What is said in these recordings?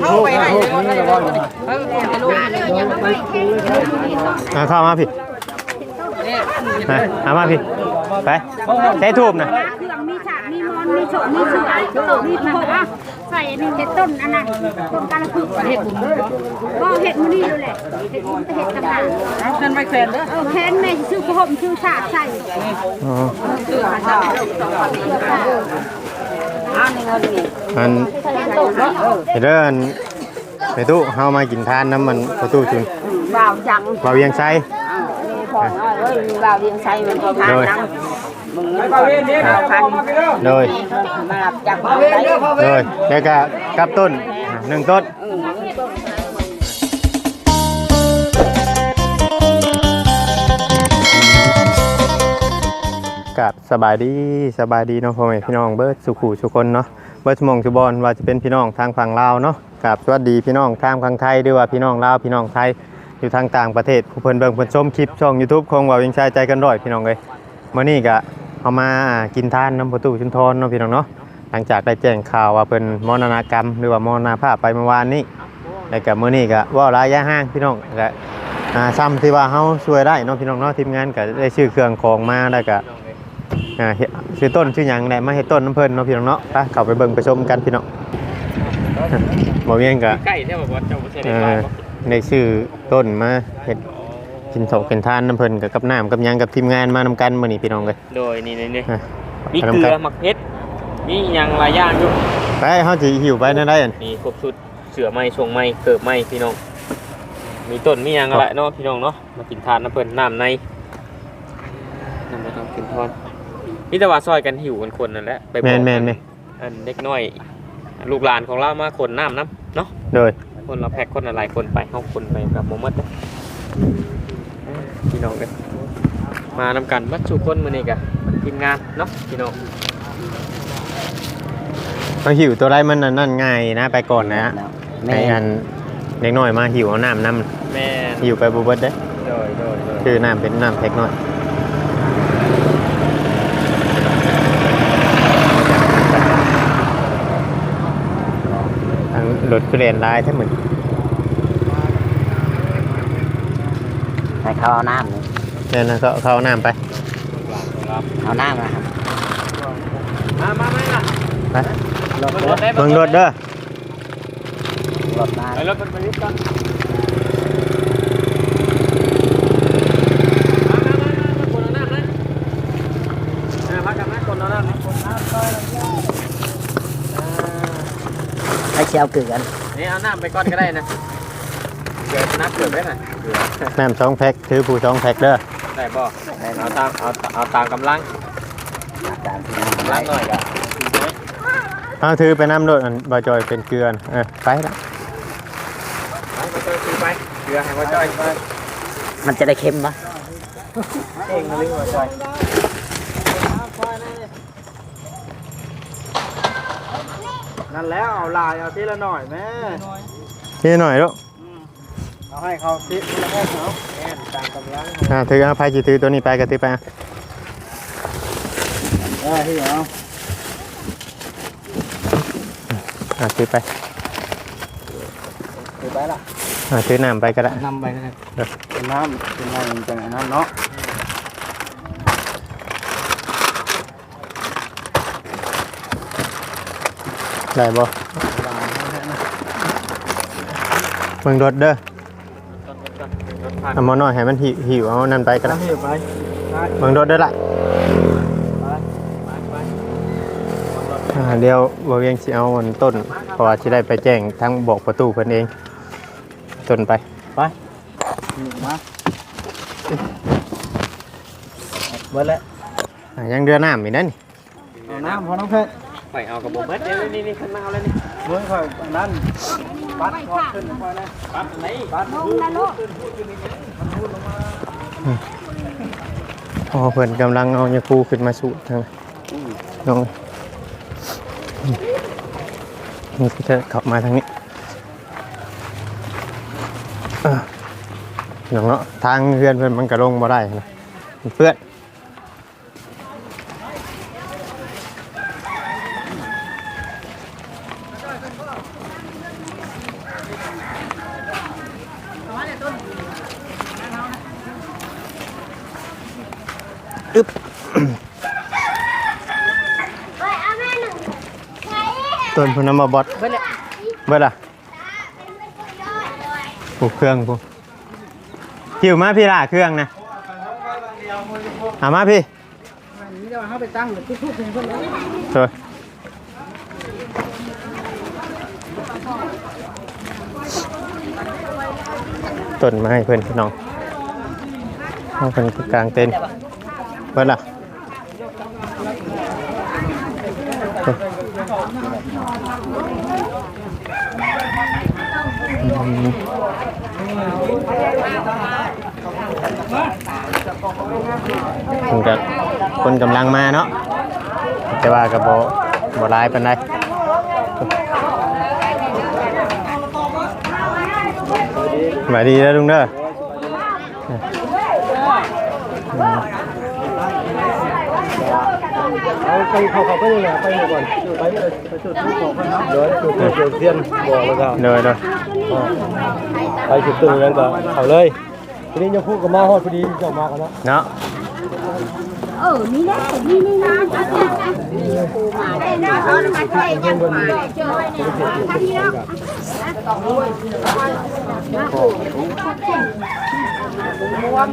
เข้าไปให้เลยเออให้ลูกอะเข้ามาพี่มาเอามาพี่ ไปใช้ทูบนะเครื่องมีฉากมีมอนมีโฉมมีเสือโตมีผงอะใส่ในเห็ดต้นอันนั้นต้นกาลพึกเห็ดบุญก็เห็ดมันนี่เลยแหละเห็ดบุญเห็ดกำลังเอาเงินไปแสนเด้อเออแค้นแม่ชื่อผมชื่อฉากใส่อ๋อเสื้อผ้าเจ้า อันนี้เงินนี่อันเด้ออันไปตู้เฮามากินทานน้ำมันประตูจุนบ่าวจังเบาเวียงไซมีของเอ้ยมีบ่าวเลี้ยงไส้มันก็ทานจังมึงบ่าวเลี้ยงบ่าวพันโดยมารับจังบ่าวไส้โดยแล้วก็กับต้นอะหนึ่งต้น สบายดีสบายดีเนาะพ่อแม่พี่น้องเบิร์ดสุขูทุกคนเนาะเบิร์ดสมองสุบอลว่าจะเป็นพี่น้องทางฝั่งลาวเนาะกับสวัสดีพี่น้องทางฝั่งไทยด้วยว่าพี่น้องลาวพี่น้องไทยอยู่ทางต่างประเทศผู้เพิ่นเบิ่งเพิ่นชมคลิปช่อง YouTube ของว่าวิงชายใจกันร้อยพี่น้องเลยมื้อนี้ก็เอามากินทานน้ำประตูชุนทรเนาะพี่น้องเนาะหลังจากได้แจ้งข่าวว่าเพิ่นมรณกรรม หรือว่ามรณภาพไปเมื่อวานนี้แล้วก็มื้อนี้ก็เว่าระยะห่างพี่น้องก็อ่าซ้ำที่ว่าเฮาช่วยได้เนาะพี่น้องเนาะทีมงานก็ได้ชื่อเครื่องของมาแล้วก็ อ่าเฮ็ดชื่อต้นชื่อหยังแหละมาเฮ็ดต้นน้ำเพิ่นเนาะพี่น้องเนาะไปเข้าไปเบิ่งไปชมกันพี่น้องบ่เวียงก็ใกล้เนี่ยบอกว่าเจ้าบ่ใช่เอได้อได้ชื่อต้นมาเฮ็ดกินโถกเป็นทานน้ำเพิ่นกับกับน้ำกับหยังกับทีมงานมานำกันมื้อนี้พี่น้องเอ้ยโดยนี่นี่นี่อะมีไปเกลืนำอกันหมักเพชรมีหยังหลายอย่างอยู่ไปเฮาสิหิวไปนั่นได้อันมีครบชุดเสือไม้ชงไม้เกิบไม้พี่น้อง มีต้นมีหยังอะไรเนาะพี่น้องเนาะมากินทานน้ำเพิ่นน้ำในน้ำมาทำกินทอน มีแต่ว่าซอยกันหิวกันคนนั่นแหละไปบอกแม่นแม่นนี่อันเด็กน้อย ลูกหลานของเรามาคนน้ำน้ำเนาะโดยคนเราแพ็คคนอะไรคนไปเฮาคนไปแบบบ่หมดเด้อพี่น้องเด้อมานำกันวัดสุคนมื้อนี้กะทีมงานเนาะพี่น้องเฮาหิวตัวไรมันนั่นนั่นง่ายนะไปก่อนนะให้อันเด็กน้อยมาหิวเอาน้ำนำแม่นหิวไปบ่เบิดเด้อโดยโดยโดยคือน้ำเป็นน้ำแพ็คน้อยทาง รถคือเลนลายทั้งหมดให้เขาเอาน้ำนี่เนี่ยนะเขาเขาเอาน้ำไปเอาน้ำนะครับมามามาล่ะไปรถรรถถได้เบิ่งรถเด้อรถมา ไปรถไปนิดก่อนมามามามาคนเอาน้ำนะเออพักกันนะคนเอาน้ำนะคนน้ำซอยแล้วอ่า ให้ เชียวเกลือกันนี่เอาน้ำไปก่อนก็ได้นะเกิดนับเกิดได้หน่อยเกิดน้ำสองแพ็คถือผู้สองแพ็คเด้อได้บ่เอาตามเอาเอาตามกำลังตามกำลังหน่อยกะเอาถือไปน้ำรถอันบาจอยเป็นเกลือนเออไปละไปจอยถือไปเกลือให้พ่อจ้อยไปมันจะได้เค็มปะเองนะลิพ่อจ้อย นั่นแล้วเอาลายเอาทีละหน่อยแม่นี่หน่อยลูกเอาให้เขาทีละห้องเขาแอนตามกำลังอ่าถือเอาไปจีถือตัวนี้ไปก็ถือไปอะได้ที่เอาอ่าถือไปถือไปละอ่าถือน้ำไปก็ได้นำไปก็ได้เป็นน้ำเป็นน้ำจังไงน้ำเนาะ ได้บ่เบิ่งรถเด้อรถผ่านเอาหมอน้อยให้มันหิวหิวเอานั่นไปก็ได้น้ำหิวไปได้เบิ่งรถเด้อละไปไปอ่าเดี๋ยวบ่เวียงสิเอาอันต้นเพราะว่าสิได้ไปแจ้งทางบอกประตูเพิ่นเอง ต้นไปหิวมาเบิดแล้วอ่ายังเดือน้ำอีกนั่นนี่เอาน้ำพอน้องเพชร ไปเอากระบอกเม็ดเดี๋ยวนี่นี่ข้างหน้าเลยนี่เมื่อค่อยนั่นปัดคอขึ้นไปนะปั๊บไหนปัดลงนะลูกอ๋อเพิ่นกำลังเอายาคูขึ้นมาสูดทางน้องนี่คือจะขับมาทางนี้อ่าอย่างเนาะทางเพื่อนเพื่อนมันก็ลงมาได้นะมันเพื่อน ต้นพุนน้ำมาบอดเบิดล่ะผูกเครื่องผูหิวมาพี่ล่ะเครื่องนะเอามาพี่นี่เดี๋ยวเขาไปตั้งหรือทุกๆเพิ่นเออต้นไม้เพื่อนพี่น้องเอาเป็นกลางเต็นท์เพื่อนล่ะเอ้ยอืม คนกับคนกำลังมาเนาะแต่ว่ากับโบบร้ายเป็นไรสวัสดีแล้วลุงเด้อ เอาไปเขาเขาไปยังไงไปหมดก่อนไปไปจุดทูบบอกเขาเดี๋ยวจุดทูบจุดเทียนบอกแล้วก็เด้อเด้อไปจุดตึงนั้นก็เขาเลยทีนี้ยังพูดกับมาฮอดพอดีจะมากันแล้วเนาะเออนี่แหละนี่นี่นะจ้าจ้าปูมาได้นะเอามาใช้ยังมาเจอทำนี้แล้วเอาอะ รอะ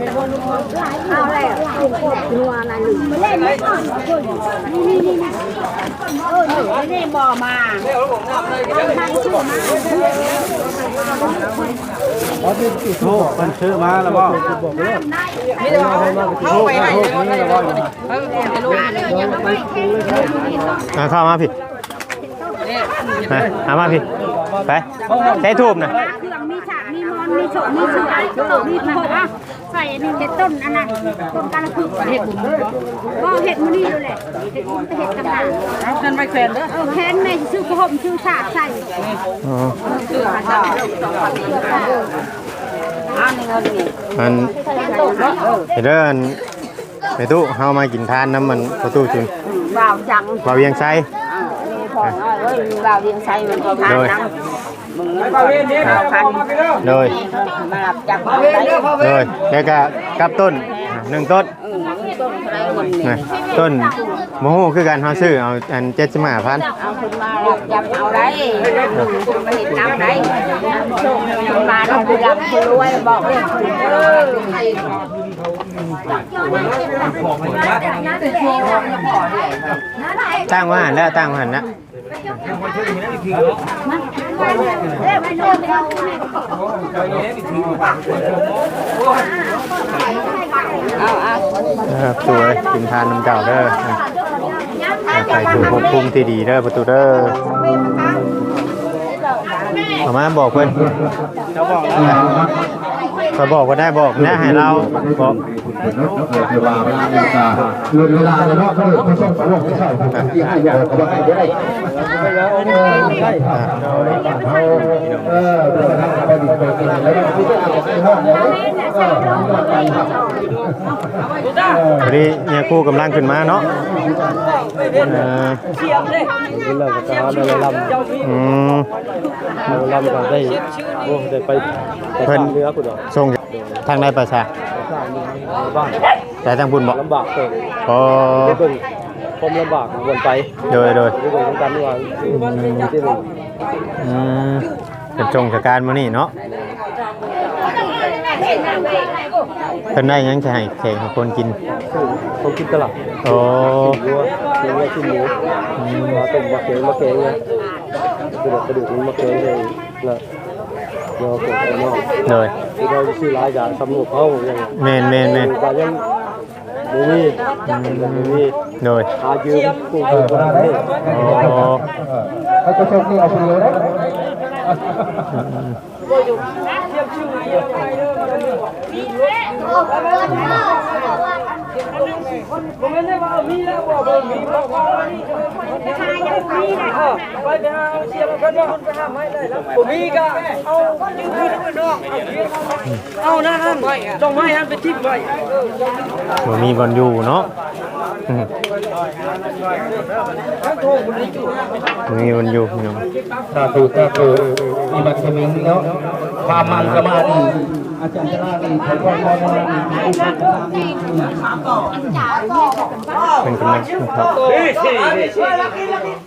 นัวอะไรหรือมาเล่นไม่นี่นี่นี่เออนี่นี่บ่อมาทางชื่อมาเพราะที่จุดทูบมันชื่อมาแล้วก็บอกเลยนี่จะมาเข้าไปไหนนี่แล้วก็เอาเข้ามาพี่มาเอามาพี่ไปใช้ทูบนะ ครื่องมีฉากมีมอนมีโฉมมีชื่อไอ้โตมีพกอะใส่อันนี้เห็ดต้นอันนั้นต้นกาละพึกเห็ดบุญก็เห็ดมื้อนี้เลยแหละเห็ดบุญเห็ดต่างหากนั่นไม่แขวนเด้อเออแค้นแม่ชื่อพห่มชื่อฉากใส่อ๋ออันนี้เงินนี่มันเดินไปตู้เฮามากินทานน้ำมันประตูจุนบ่าวจังบ่าวเวียงไซนี่พอน้อยเอ้ยบ่าวเลี้ยงไส้มันก็ทานน้ำมึงบ่าว เลยงนี่บ่าวคันโดยมารับจากบ่าวไส้โดยแล้วก็กับต้นหนึ่งต้นต้นมันนี่นะต้นโมโหคือการเฮาซื้อเอาอันเจ็ดสิบห้าพันเอามารับจากเอาได้มาเห็นน้ำได้โชคมาเราไปรับคนรวยบอกเลยตั้งว่าหันแล้วตั้งว่าหันนะเอาเอาเออสวยกินทานน้ำเจ้าเด้ออะอะไปสู่ภพภูมิที่ดีเด้อประตูเด้อเอามาบอกเพิ่นจะบอกแล้วก็บอกก็ได้บอกนะให้เราบอก เวลาเวลาเวลาเลยเนาะเขาเขาส่งสาวกเขาใส่ที่ให้บอกเขาว่าได้ไปแล้วเอาได้อะเออเดี๋ยวทางไปดิไปกินแล้วไม่ได้เอาไปห้องเลยเออทำไปครับพอดีเนี่ยครู่กำลังขึ้นมาเนาะเออเป็นเรื่องกระตาในลำอืมในลำก็ได้โอ้ได้ไปไปเนื้อกูดอกส่งทางใดประ ชาบ้านแต่ทางบุญบอกลำบากเกินอ๋อได้เบิ่งความลำบากวนไปโดยโดยได้เบิ่งกันว่าที่มันอืมเป็นจงจากการมื้อนี้เนาะเพิ่นได้หยังจะให้แขกให้คนกินเขาคิดตลาดโอ้วัวเลี้ยงไว้ที่หมูมาต้มมาเกงมาเกงเนี่ยกระดูกกระดูกมันมาเกงเลยนะ เดี๋ยวผมเอาเนาะโดยที่เราชื่อรายอย่างสำรวจเขาอย่างแม่นแม่นแม่นก็ยังบ่มีบ่มีโดยหายืมกู้เงินบ่ได้โอ้เขาจะส่งนี่เอาไปหาเชียงกันะผมมีก็เอายืมขึ้นไปนอกเอานะฮะจ้องให้ท่านไปทิ้งไว้บ่มีบอลอยู่เนาะ มบ่มีบอลอยู่พี่น้องสาธุสาธุมีบัตรสมิงเนาะความมันก็มาดีอาจารย์จะลาดีขอพรพ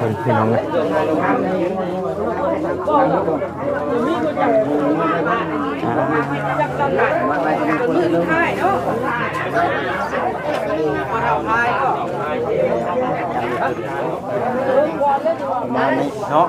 คนพี่น้องเลยเนาะ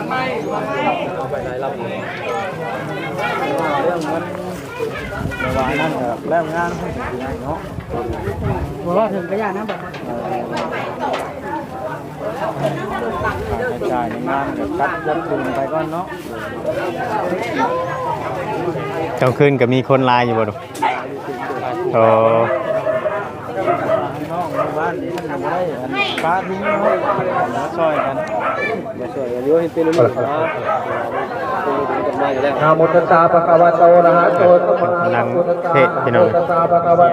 นก็แล้วงานเนาะว่าถึงก็ยากนะแบบจ่ายในงานก็กัดยัดทุนไปก่อนเนาะเจ้าคืนก็มีคนไลน์อยู่บ่ดูโอ้น้องในบ้านนี่มันบ่ได้อันฟ้าทิ้งเนาะมาซอยกัน มาซอยกันอยู่ให้เป็นลูกนาะเป็นกันมามตัสสะภะคะวะโตอะระหะโตสัมมากำลังสัมพุทธัสสะเทพี่น้อง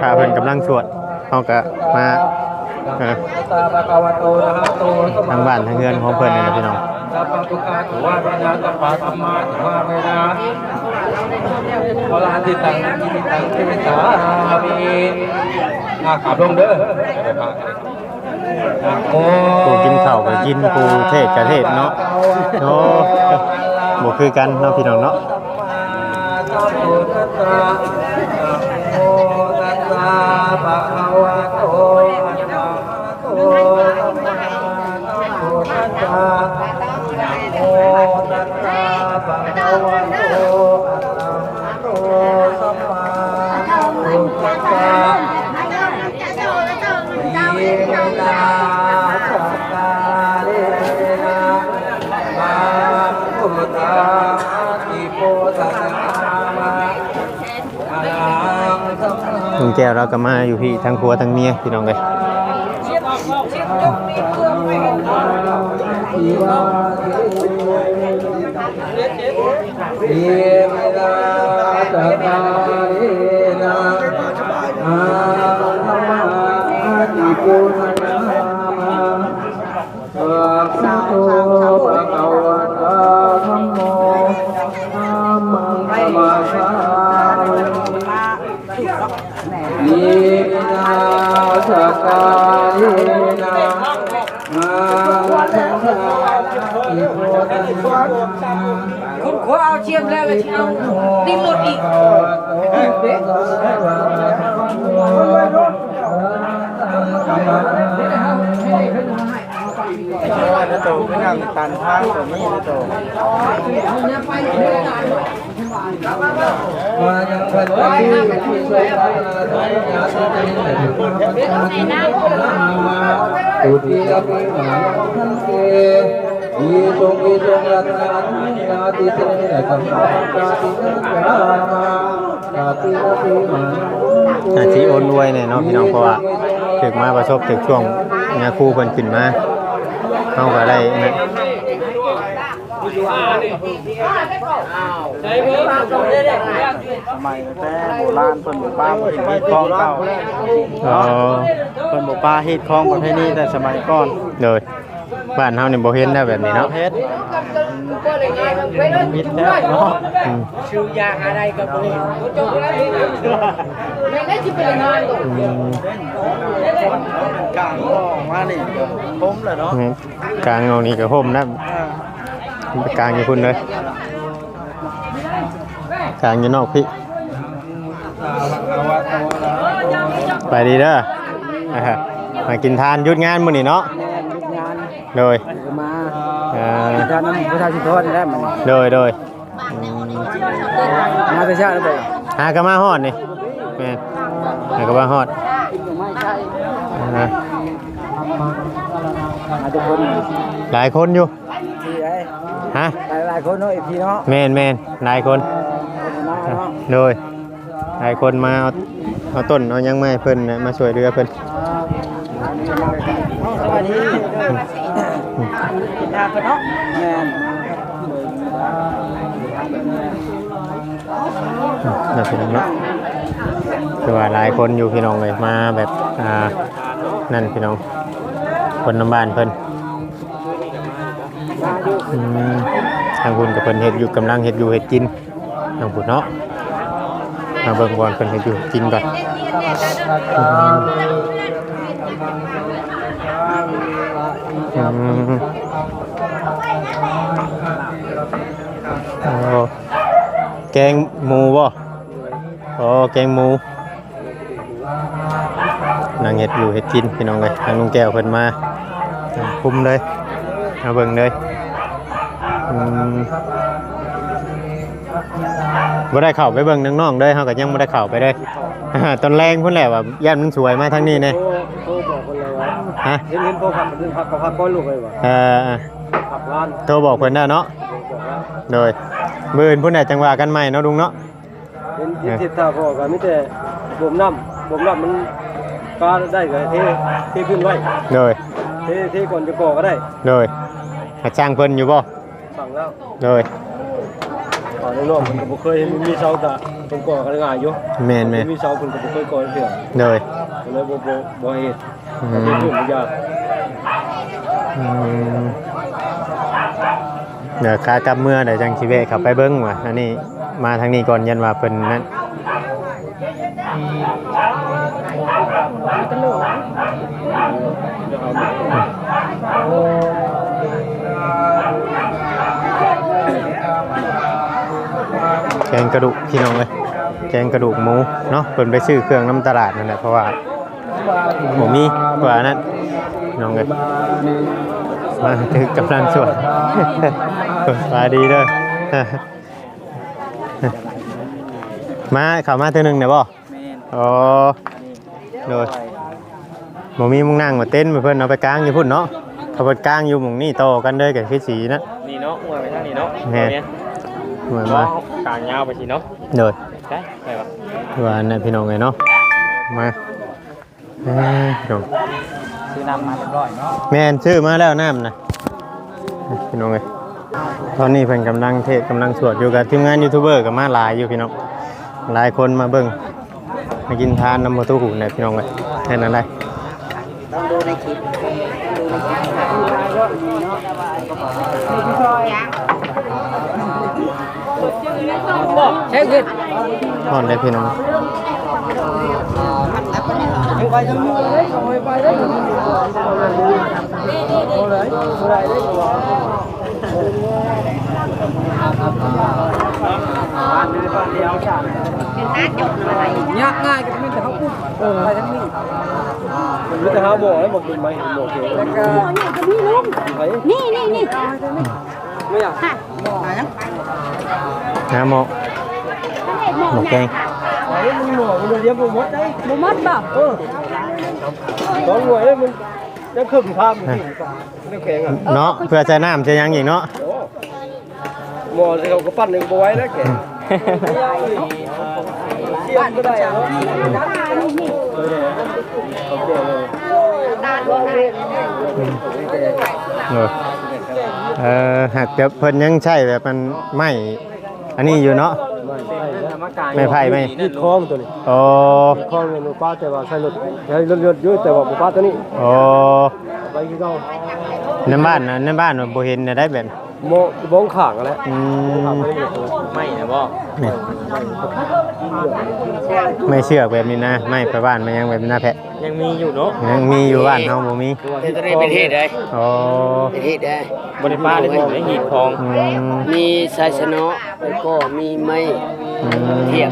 ถ้าเพิ่นกำลังสวดเขาก็มาเออตาปะกาวะโตอะระหะโตสัมมทางบ้านทางเฮือนของเพิ่นนี่แหละพี่น้องสัพพะทุกขาตุวาเวนะสัพพะธรรมาตุวาเวนะวลาติตังกิติตังเทวิตามิอะขับลงเด้อ ปูกินข้าวก็กินปูเทศก็เทศเนาะโอ้บ่คือกันเนาะพี่น้องเนาะสัมพุทธัสสะนะโมตัสสะภะคะวะโตอะ แก้วเราก็มาอยู่พี่ทั้งผัวทั้งเมียพี่น้องเลยทิวาเยมิ นาสักกาเลนะอาธรรมาติโพพาธัมโมธัมมังสมายนาสกาเลนะมาสังฆาอิโพธิสัมมาคุณขอเอาเชียมแล้วเลยเอาดิ้นหลุดอีกแล้วโตขึ้นทางตันทางตัวนี้แล้วโต มายังพันธีที่สวยงามทั้งยาสีเป็นแต่ความปัญญาที่มาตุติยปิมาทันเกอีจงอีจงรัตนาทินาติเสนกรรมกาตินาจามาตาตินาติมาอาชีโอนรวยเนี่ยเนาะพี่น้องเพราะว่าถึกมาประสบถึกช่วงงานครูเพิ่นขึ้นมาเฮาก็ได้ นะสมัยแต่โบราณเพิ่นบ่ป้าบ่เฮ็ดฮีดคลองเก่าอ๋อเพิ่นบ่ป้าฮีดคลองประเพณีแต่สมัยก่อนโดยบ้านเฮานี่บ่เห็นได้แบบนี้เนาะเฮ็ดมิดแล้วเนาะอืมชื่อยาอะไรกับตัวนี้จบแล้วไม่ได้ที่เป็นงานตัวอืมกลางก็มานี่ผมแหละเนาะนี่กลางเอานี่ก็ห่มนะ ไปกลางอยู่พุ่นเลยกลางอยู่นอกพี่ ไปดีเด้ออ่าฮะมากินทานหยุดงานมื้อนี้เนาะยุดงานโดยมาเอ่อประชาชนประชาชนทอดได้มันโดยโดยมาแต่เช้าแล้วบ่หากะมาฮอดนี่แม่นหากะมาฮอดไม่ใช่อ่ามาทุกคนหลายคนอยู่ที่ไอ้ ฮะหลายหลายคนเนาะพี่เนาะแม่นแม่นหลายคนมาเนาะโดยหลายคนมาเอาเอาต้นเอาหยังมาให้เพิ่นน่ะมาช่วยเหลือเพิ่นสวัสดีกินทางกันเนาะแม่นน่าเป็นเนาะคือว่าหลายคนอยู่พี่น้องเลยมาแบบอ่านั่นพี่น้องคนน้ำบ้านเพิ่น อืมทางคุณกับเพิ่นเฮ็ดอยู่กำลังเฮ็ดอยู่เฮ็ดกินทางคุณเนาะมาเบิ่งก่อนเพิ่นเฮ็ดอยู่กินก่อนอืมอืมโอ้แกงหมูบ่โอ้แกงหมูนางเฮ็ดอยู่เฮ็ดกินพี่น้องเลยทางลุงแก้วเพิ่นมาคุมเลยมาเบิ่งเลย บ่ได้เข้าไปเบิ่งน้องๆเลยเฮาก็ยังบ่ได้เข้าไปเลยตอนแรงพุ่นแหละว่าย่านมันสวยมาทางนี้แน่โทรบอกคนเลยว่าฮะเห็นเห็นพวกขับเดินพักกับพักก้อนลูกเลยว่ะเอ่อขับร้านโทรบอกเพิ่นแล้วเนาะบอกว่าโดยมื้ออื่นพุ่นน่ะจังว่ากันใหม่เนาะลุงเนาะเห็นเห็นทิศทางบอกกันมิแต่บ่มน้ำบ่มน้ำมันก็ได้ก็เทเทขึ้นไว้โดยเทเทก่อนจะก่อก็ได้โดยมาจ้างเพิ่นอยู่บ่ สั่งแล้วโดยตอนนี้น้องมันก็บ่เคยเห็นมีเสาตะเป็นก่อกันง่ายอยู่แม่นแม่นมีเสาเพิ่นก็บ่เคยก่อเถื่อโดยก็เลยบ่บ่บ่เฮ็ดอืเฮ็ดมขึ้นบ่ยากอืมเดี๋ยวขากลับเมื่อเดี๋ยวจังสิเวะขับไปเบิ้งว่ะอันนี้มาทางนี้ก่อนยันว่าเพิ่นนั้นแก งกระดูกพี่น้องเลยแกงกระดูกหมูเนาะเพิ่นไปซื้อเครื่องน้ำตลาดนั่นแหละเพราะว่าผมมีกว่านั้นน้องเลยมาถึงกำลังสวดมาดีเด้อมาเข้ามาเท่านึงเนี่ยบ่อ๋อโดยบ่มีมุงนั่งมาเต้นมาเพิ่นเอาไปกลางอยู่พุ่นเนาะเขาเพิ่นกลางอยู่หมุงนี่ต่อกันเลยกับคือสีนะนี่เนาะมวยไปทางนี้เนาะแม่เนี่ยเหมือนมอว่างกลางยาวไปสิเนาะโดยใช่ใช่ปะว่านั่นพี่น้องไงเนาะมาเอ้ยพี่น้องซื้อน้ำมาเรียบร้อยเนาะแม่นชื่อมาแล้วน้ำนะพี่น้องเอ้ยตอนนี้เพิ่นกำลังเทศกำลังสวดอยู่กับทีมงานยูทูบเบอร์กับมาหลายอยู่พี่น้องหลายคนมาเบิ่งมากินทานน้ำมันตู้หูเนี่ยพี่น้องเอ้ยแค่นั้นเลยต้องดูในคลิปเช็คดิห่อนเลยพี่น้องไปทั้งมือ เลยส่งไปได้โอ้เลยโอ้เลยบ้านนี้บ้านเดียวจ้ะเป็นน้าจบอะไรยากง่ายก็ไม่แต่เขาปุ๊บเออไปทั้งนี้มันไม่แต่เขาบอกให้บอกกินไหมบอกเองแล้วก็โอ้ยจะมีลุงไปนี่นี่นี่ไม่อยากค่ะ น้ำหมกท่านเห็นหมอหมกนะแกงไอ้มึงหน่วยมันเลี้ยงกูมดได้บุมดบ่เออสองหน่วยมันจะขึ้นภาพมันนี่แข็งอะเนาะเพื่อจะน้ำจะยังอีกเนาะโอ้หมอที่เขาก็ปั้นหนึ่งบไว้แล้วแกเทียมก็ได้อะเนาะนี่นี่โอเคเลยเออเออหากจะเพิ่นยังใช่แบบมันไม่ อันนี้อยู่เนาะไม่ไผ่ไม่ยืดคล้องตัวนี้โอ้คล้องเนี่ยมันป้าแต่ว่าใส่รถใช้รถเลือดเยอะแต่ว่าป้าตัวนี้โอ้ไปกี่เก้า ในบ้านนะในบ้านน่ะบ่เห็นน่ะได้แบบโมบ้องข่างอะไรอืมไม่นะบ่นี่ไม่เชือกแบบนี้นะ ไม่ไปบ้านมันยังแบบนี้นะแพะยังมีอยู่เนาะยังมีอยู่บ้านเฮาบ่มีเฮ็ดได้เป็นเฮ็ดได้โอ้เป็นเฮ็ดได้บริป้าได้บ่ได้หีดทองอืมมีสายสนอแล้วก็มีไม้อืมเทียบ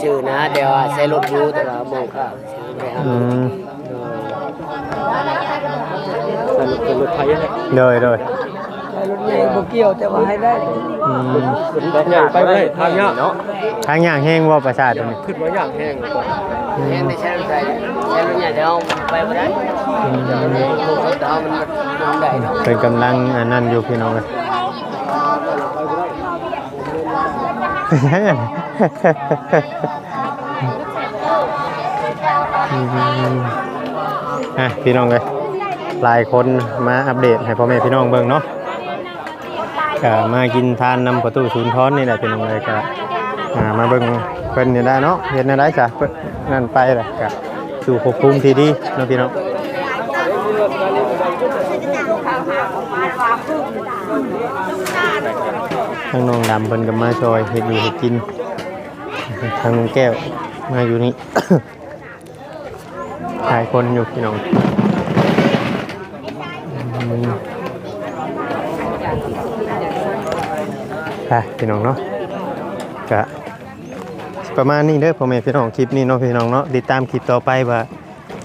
ชื่อนะแต่ว่าใช้รถอยู่แต่ว่ามองข้าวชื่อไปหา อืมใส่รถเป็นรถไทยนะเลยเลยรถใหญ่บ่เกี่ยวแต่ว่าให้ได้อืมรถใหญ่ไปบ่ได้ทางยากเนาะทางย่างแห้งว่าประสาทตรงนี้ขึ้นว่าอย่างแห้งก่เห็นได้ใช้รถไฟใช้รถใหญ่เดี๋ยวไปบ่ได้รถเฮามันมันได้เนาะเป็นกำลังอันนั้นอยู่พี่น้องเลยอะพี่น้องเลย หลายคนมาอัปเดตให้พ่อแม่พี่น้องเบิ่งเนาะก็มากินทานนำประตูศูนย์ท้อนนี่แหละพี่น้องเลยก็อ่ามาเบิ่งเพิ่นนี่ได้เนาะเห็นอะไรจ้ะเพิ่นนั่นไปแหละก็สู่ภพภูมิที่ดีเนาะพี่น้องทางน้องดำเพิ่นก็มาช่วยเฮ็ดอยู่เฮ็ดกินทางน้องแก้วมาอยู่นี่ หลายคนอยู่พี่น้อง ไปพี่น้องเนาะกะประมาณนี้เด้อพ่อแม่พี่น้องคลิปนี้เนาะพี่น้องเนาะติดตามคลิปต่อไปว่า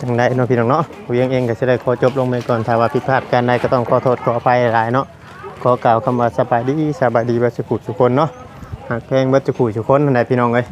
จังไดเนาะพี่น้องเนาะเวียงเองก็จะได้ขอจบลงไปก่อนถ้าว่าผิดพลาดการใดก็ต้องขอโทษขออภัยหลายเนาะขอกล่าวคำว่าสบายดีสบายดีบัดสุขุทุกคนเนาะหากเพลงบัดสุขุทุกคนนั่นแหละพี่น้องเอ้ย